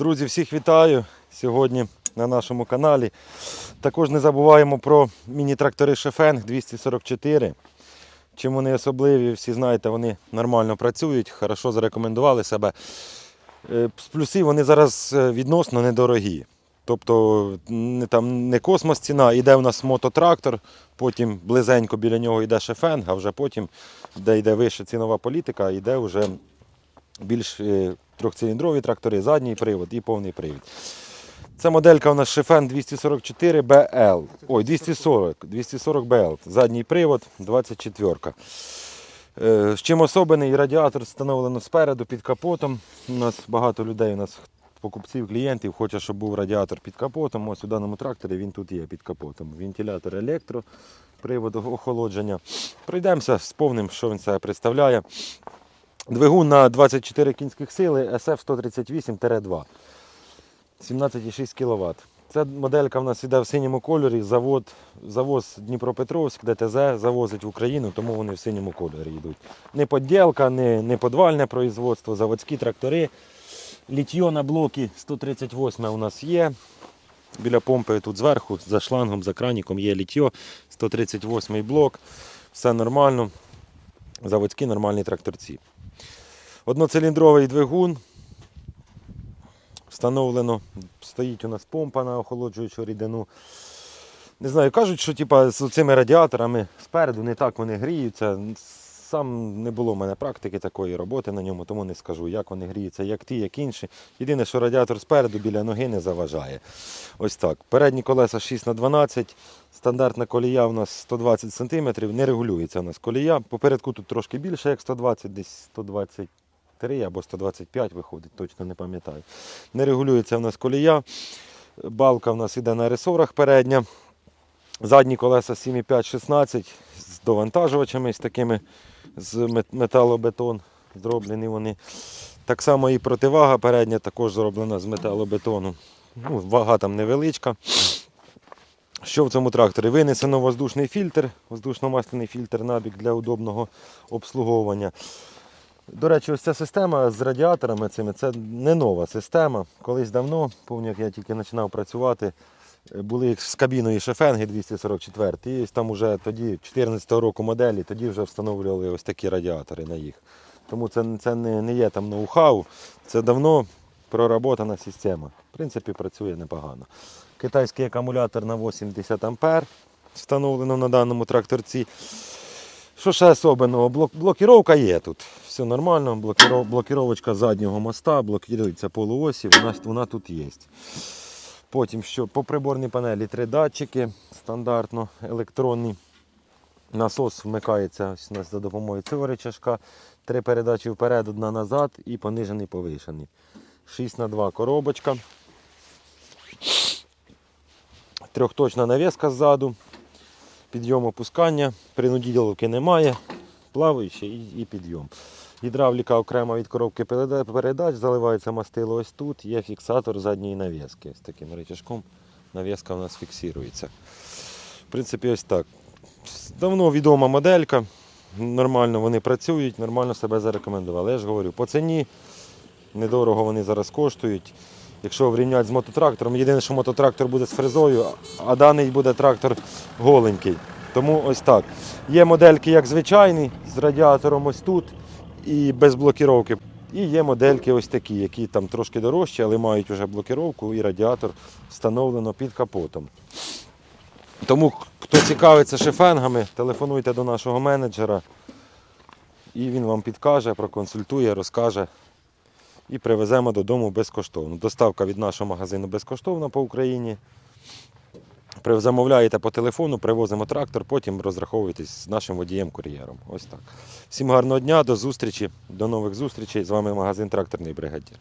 Друзі, всіх вітаю сьогодні на нашому каналі. Також не забуваємо про міні-трактори Шефенг 244. Чим вони особливі, всі знаєте, вони нормально працюють, хорошо зарекомендували себе. Е, З плюсів вони зараз е, відносно недорогі. Тобто не, там, не космос ціна, іде у нас мототрактор, потім близенько біля нього йде шефенг, а вже потім, де йде вища цінова політика, йде вже більш е, трьохциліндрові трактори, задній привод і повний привід. Це моделька у нас Шефен 244 BL. Ой, 240, 240 BL. Задній привод, 24. Е, З чим особений радіатор встановлено спереду під капотом. У нас багато людей, у нас покупців, клієнтів хоче, щоб був радіатор під капотом. Ось у даному тракторі він тут є під капотом. Вентилятор електро, привод охолодження. Пройдемося з повним, що він себе представляє. Двигун на 24 кінських сили SF-138-2. 17,6 кВт. Ця моделька в нас іде в синьому кольорі. Завод, завоз Дніпропетровськ, ДТЗ завозить в Україну, тому вони в синьому кольорі йдуть. Не поділка, не, не подвальне производство, заводські трактори. Літьо на блокі 138 у нас є. Біля помпи тут зверху, за шлангом, за краніком є літьо. 138 блок. Все нормально. Заводські нормальні тракторці. Одноциліндровий двигун. Встановлено, стоїть у нас помпа на охолоджуючу рідину. Не знаю, кажуть, що типа, з цими радіаторами спереду не так вони гріються. Сам не було в мене практики такої роботи на ньому, тому не скажу, як вони гріються, як ті, як інші. Єдине, що радіатор спереду біля ноги не заважає. Ось так. Передні колеса 6х12, стандартна колія у нас 120 см, не регулюється у нас колія. Попередку тут трошки більше, як 120, десь 120. 3 або 125 виходить, точно не пам'ятаю. Не регулюється в нас колія. Балка в нас іде на ресорах передня. Задні колеса 7,5-16 з довантажувачами, з такими з мет- металобетон. Зроблені вони. Так само і противага передня також зроблена з металобетону. Ну, вага там невеличка. Що в цьому тракторі? Винесено воздушний фільтр, воздушно-масляний фільтр набік для удобного обслуговування. До речі, ось ця система з радіаторами цими це не нова система. Колись давно, як я тільки починав працювати, були з кабіною шефенги 244. І там вже тоді, 14 року моделі, тоді вже встановлювали ось такі радіатори на їх. Тому це, це не, не є там ноу-хау, це давно проработана система. В принципі, працює непогано. Китайський акумулятор на 80 А встановлено на даному тракторці. Що ще особливого? Блок, блокіровка є тут. Все нормально. Блокіров, блокіровочка заднього моста, блокується полуосі, вона, вона тут є. Потім що по приборній панелі три датчики стандартно електронні. Насос вмикається у нас за допомогою цього рычажка. Три передачі вперед, одна назад і понижений повишений. 6 на 2 коробочка. Трьохточна навіска ззаду підйом опускання, принуділки немає, плаваючий і, і підйом. Гідравліка окремо від коробки передач, заливається мастило ось тут, є фіксатор задньої навіски. З таким рычажком навіска у нас фіксується. В принципі, ось так. Давно відома моделька, нормально вони працюють, нормально себе зарекомендували. Я ж говорю, по ціні недорого вони зараз коштують. Якщо врівняти з мототрактором, єдине, що мототрактор буде з фрезою, а даний буде трактор голенький. Тому ось так. Є модельки як звичайні, з радіатором ось тут і без блокіровки. І є модельки ось такі, які там трошки дорожчі, але мають вже блокіровку і радіатор встановлено під капотом. Тому хто цікавиться шифенгами, телефонуйте до нашого менеджера і він вам підкаже, проконсультує, розкаже і привеземо додому безкоштовно. Доставка від нашого магазину безкоштовна по Україні. Замовляєте по телефону, привозимо трактор, потім розраховуєтесь з нашим водієм-кур'єром. Ось так. Всім гарного дня, до зустрічі, до нових зустрічей. З вами магазин Тракторний бригадір.